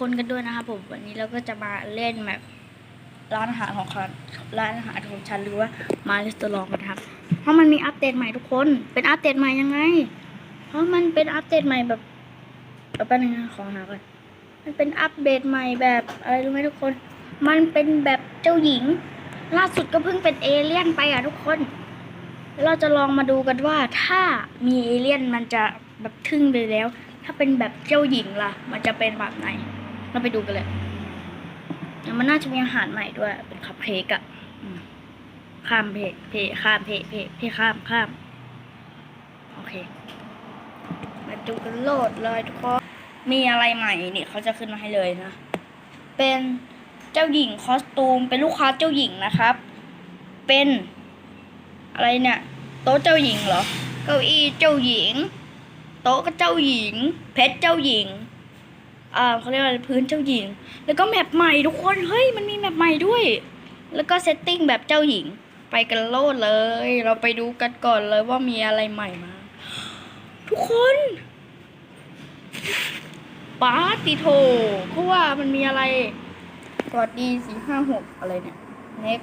คนกันด้วยนะครับผมวันนี้เราก็จะมาเล่นแบบร้านอาหารของฉันร้านอาหารของฉันหรือว่ามารีสอร์ทกันครับ เพราะมันมีอัปเดตใหม่ทุกคน เป็นอัปเดตใหม่ยังไง เพราะมันเป็นอัปเดตใหม่แบบเอาแป๊บนึงขอหาก่อนมันเป็นอัปเดตใหม่แบบอะไรรู้ไหมทุกคน มันเป็นแบบเจ้าหญิง ล่าสุดก็เพิ่งเป็นเอเลี่ยนไปอะทุกคน เราจะลองมาดูกันว่าถ้ามีเอเลี่ยนมันจะแบบทึ่งไปแล้ว ถ้าเป็นแบบเจ้าหญิงล่ะ มันจะเป็นแบบไหน เราไปดูกันเลยแล้วมันน่าจะมีอาหารใหม่ด้วย เป็นคัพเค้กอะอืมข้ามเพจเพจข้ามเพจเพจเพจข้ามข้าม โอเค มาดูกันโหลดเลยทุกคนมีอะไรใหม่นี่เขาจะขึ้นมาให้เลยนะ เป็นเจ้าหญิงคอสตูม เป็นลูกค้าเจ้าหญิงนะครับ เป็นอะไรเนี่ยโต๊ะเจ้าหญิงเหรอ เก้าอี้เจ้าหญิง โต๊ะก็เจ้าหญิง เพชรเจ้าหญิงอ่า เขาเรียกว่าพื้นเจ้าหญิง แล้วก็แมปใหม่ทุกคน เฮ้ย มันมีแมปใหม่ด้วย แล้วก็เซตติ้งแบบเจ้าหญิง ไปกันโลดเลย เราไปดูกันก่อนเลยว่ามีอะไรใหม่มา ทุกคนปาติโทเพราะว่ามันมีอะไรสวัสดีสี่ห้าหกอะไรเนี่ย เน็ก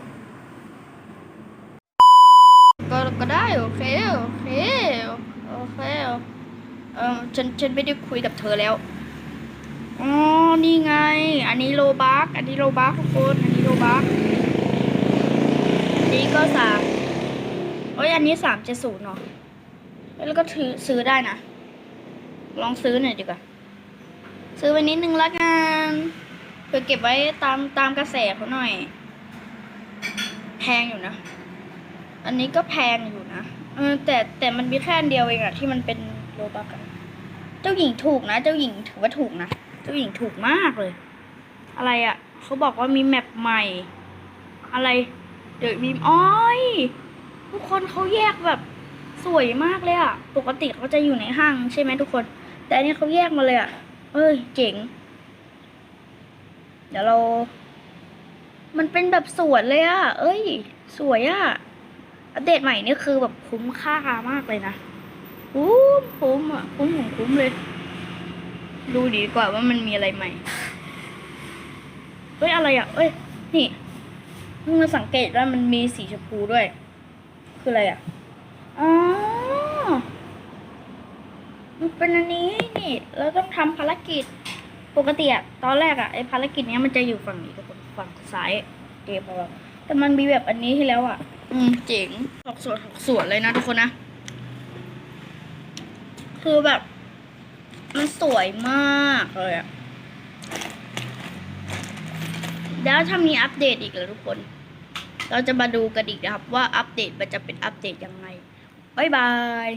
ก็ก็ได้โอเคโอเคโอเคเออฉันฉันไม่ได้คุยกับเธอแล้ว อ๋อ นี่ไง อันนี้โลบักอันนี้โลบักทุกคน อันนี้โลบักนี้ก็สามเอ้ยอันนี้สามเจ็ดศูนย์เนาะ แล้วก็ถือซื้อได้นะ ลองซื้อหน่อยดีกว่า ซื้อไปนิดนึงละกันเพื่อเก็บไว้ตามตามกระแสเขาหน่อย แพงอยู่นะ อันนี้ก็แพงอยู่นะ เออแต่แต่มันมีแค่อันเดียวเองอะที่มันเป็นโลบักอะเจ้าหญิงถูกนะ เจ้าหญิงถือว่าถูกนะ เจ้าหญิงถูกมากเลย อะไรอะเขาบอกว่ามีแมปใหม่ อะไรเดี๋ยวมีอ้อยทุกคนเขาแยกแบบสวยมากเลยอะปกติเขาจะอยู่ในห้างใช่ไหมทุกคน แต่อันนี้เขาแยกมาเลยอะเอ้ย เจ๋ง เดี๋ยวเรา มันเป็นแบบสวนเลยอะเอ้ย สวยอะ อัปเดตใหม่นี่คือแบบคุ้มค่ามากเลยนะ คุ้มคุ้มอะ คุ้มของคุ้มเลย ดูดีกว่าว่ามันมีอะไรใหม่ เฮ้ยอะไรอะ เอ้ย นี่เพิ่งมาสังเกตว่ามันมีสีชมพูด้วย คืออะไรอะ อ๋อ มันเป็นอันนี้นี่ เราต้องทำภารกิจ ปกติอะตอนแรกอะไอภารกิจเนี้ยมันจะอยู่ฝั่งนี้ทุกคนฝั่งซ้ายเกมของเราแต่มันมีแบบอันนี้ให้แล้วอะ อืมเจ๋งหกสวนหกสวนเลยนะทุกคนนะ คือแบบ มันสวยมากเลยอะแล้วถ้ามีอัปเดตอีกแล้วทุกคน เราจะมาดูกันอีกนะครับว่าอัปเดตมันจะเป็นอัปเดตยังไง บ๊ายบาย